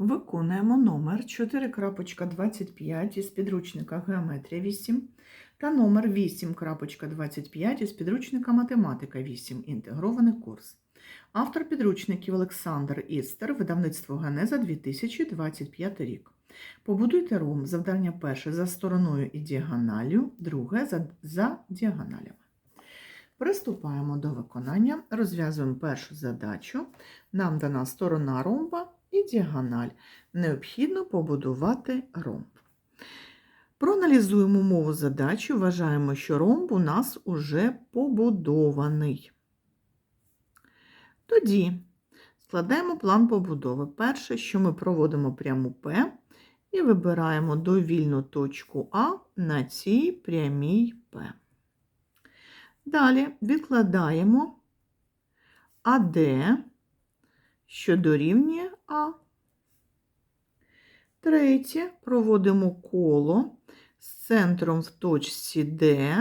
Виконуємо номер 4.25 із підручника Геометрія 8 та номер 8.25 із підручника Математика 8. Інтегрований курс. Автор підручників Олександр Істер, видавництво Генеза 2025 рік. Побудуйте ром. Завдання перше за стороною і діагоналлю, друге за, за діагоналями. Приступаємо до виконання. Розв'язуємо першу задачу. Нам дана сторона ромба і діагональ. Необхідно побудувати ромб. Проаналізуємо мову задачі. Вважаємо, що ромб у нас уже побудований. Тоді складаємо план побудови. Перше, що ми проводимо пряму П і вибираємо довільну точку А на цій прямій П. Далі відкладаємо АД, що дорівнює А. Третє, проводимо коло з центром в точці Д,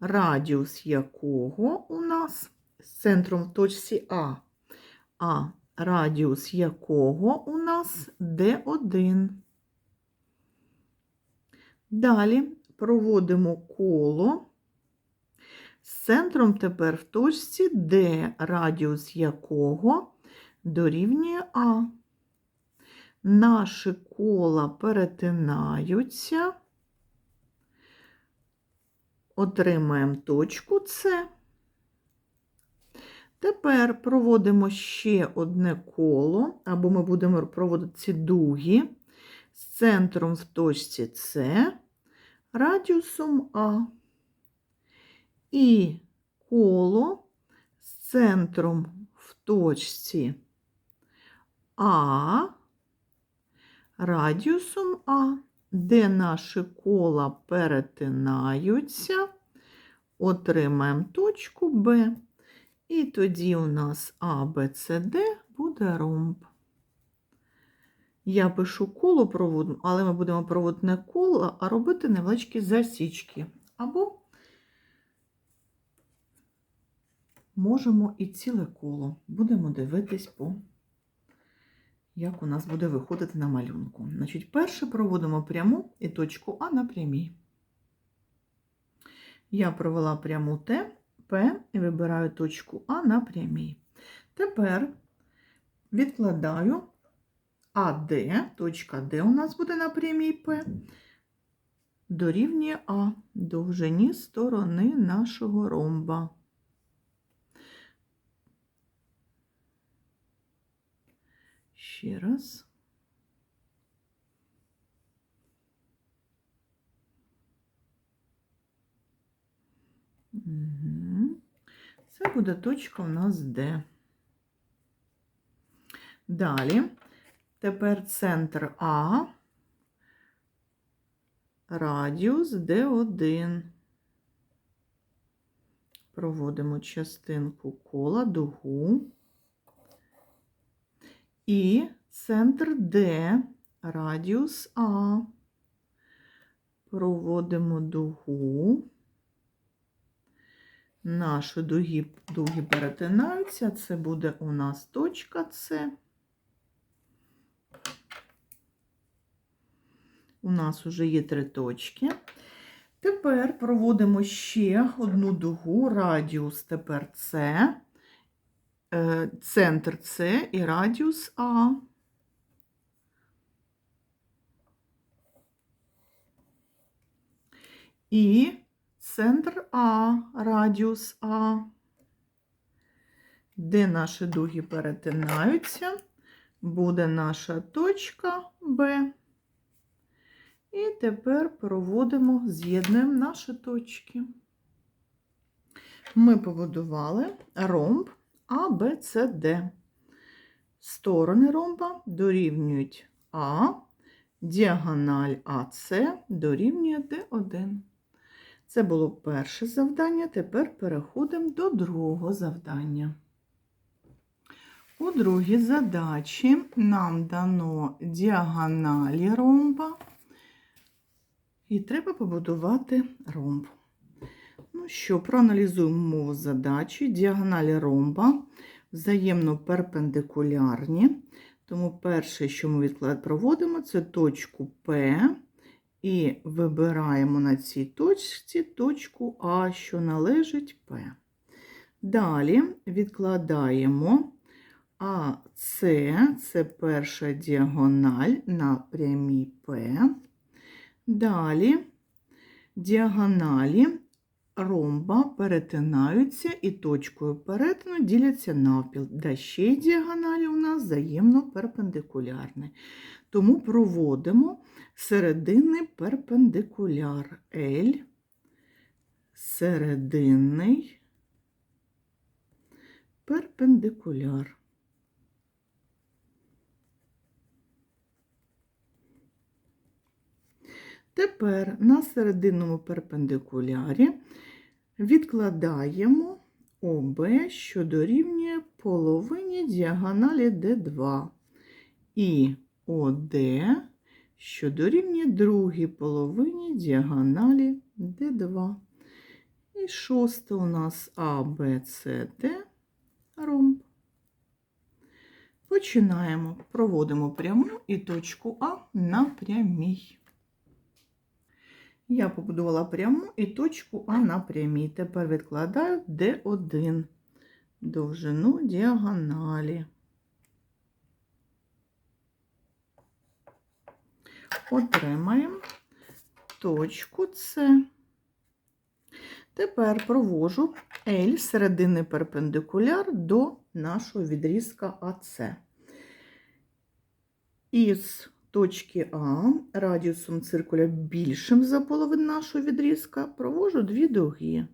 радіус якого у нас з центром в точці А, а радіус якого у нас Д1. Далі проводимо коло з центром тепер в точці Д, радіус якого дорівнює А. Наші кола перетинаються, отримаємо точку С. Тепер проводимо ще одне коло, або ми будемо проводити ці дуги з центром в точці С, радіусом А. І коло з центром в точці А, радіусом А, де наші кола перетинаються, отримаємо точку Б. І тоді у нас А, Б, С, Д буде ромб. Я пишу коло проводу, але ми будемо проводити не коло, а робити невеличкі засічки. Або можемо і ціле коло. Будемо дивитись по, як у нас буде виходити на малюнку. Значить, перше проводимо пряму і точку А на прямій. Я провела пряму Т, П і вибираю точку А на прямій. Тепер відкладаю АД, точка Д у нас буде на прямій П, дорівнює А довжині сторони нашого ромба. Ще раз. Угу. Це буде точка у нас Д. Далі, тепер центр А, радіус Д1. Проводимо частинку кола, дугу. І центр Д, радіус А. Проводимо дугу. Наші дуги, дуги перетинаються. Це буде у нас точка С. У нас вже є три точки. Тепер проводимо ще одну дугу, радіус тепер С. Е, центр С і радіус А. І центр А, радіус А, де наші дуги перетинаються, буде наша точка Б. І тепер проводимо, з'єднуємо наші точки. Ми побудували ромб а, Б, С, Д. Сторони ромба дорівнюють А, діагональ АС дорівнює Д1. Це було перше завдання. Тепер переходимо до другого завдання. У другій задачі нам дано діагоналі ромба. І треба побудувати ромб. Ну що, проаналізуємо мову задачі. Діагоналі ромба взаємно перпендикулярні. Тому перше, що ми проводимо, це точку П. І вибираємо на цій точці точку А, що належить П. Далі відкладаємо АС, це перша діагональ на прямій П. Далі діагоналі ромба перетинаються і точкою перетину діляться навпіл, де ще й діагоналі у нас взаємно перпендикулярні. Тому проводимо серединний перпендикуляр L, серединний перпендикуляр. Тепер на серединному перпендикулярі відкладаємо ОБ, що дорівнює половині діагоналі D2 і ОД, що дорівнює другій половині діагоналі D2. І шосте у нас ABCD ромб. Починаємо. Проводимо пряму і точку А на прямій. Я побудувала пряму і точку А на прямій. Тепер відкладаю D1 довжину діагоналі. Отримаємо точку С. Тепер провожу L серединний перпендикуляр до нашого відрізка АС. Із точки А радіусом циркуля більшим за половину нашого відрізка провожу дві дуги.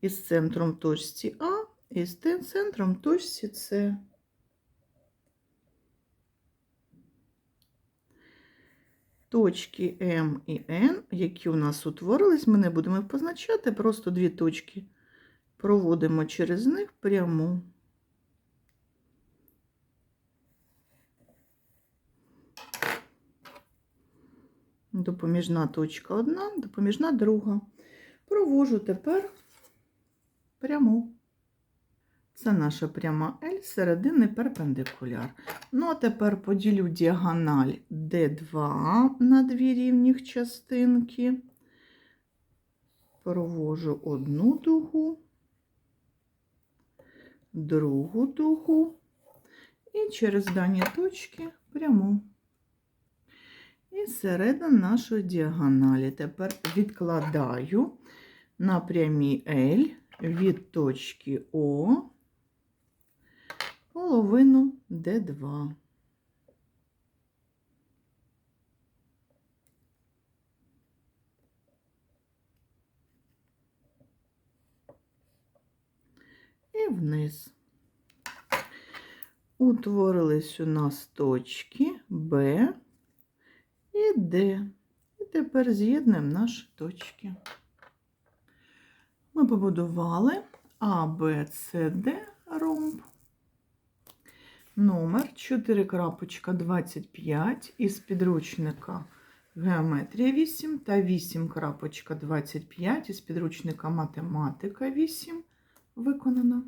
Із центром точці А і з центром точці С. Точки М і Н, які у нас утворились, ми не будемо позначати, просто дві точки проводимо через них пряму. Допоміжна точка одна, допоміжна друга. Провожу тепер пряму. Це наша пряма L, серединний перпендикуляр. Ну, а тепер поділю діагональ D2 на дві рівних частинки. Провожу одну дугу, другу дугу і через дані точки пряму. І середина нашої діагоналі. Тепер відкладаю на прямій L від точки О половину D2. І вниз. Утворились у нас точки Б і Д. І тепер з'єднуємо наші точки. Ми побудували А, Б, С, Д ромб. Номер 4.25 із підручника Геометрія 8 та 8.25 із підручника Математика 8 виконано.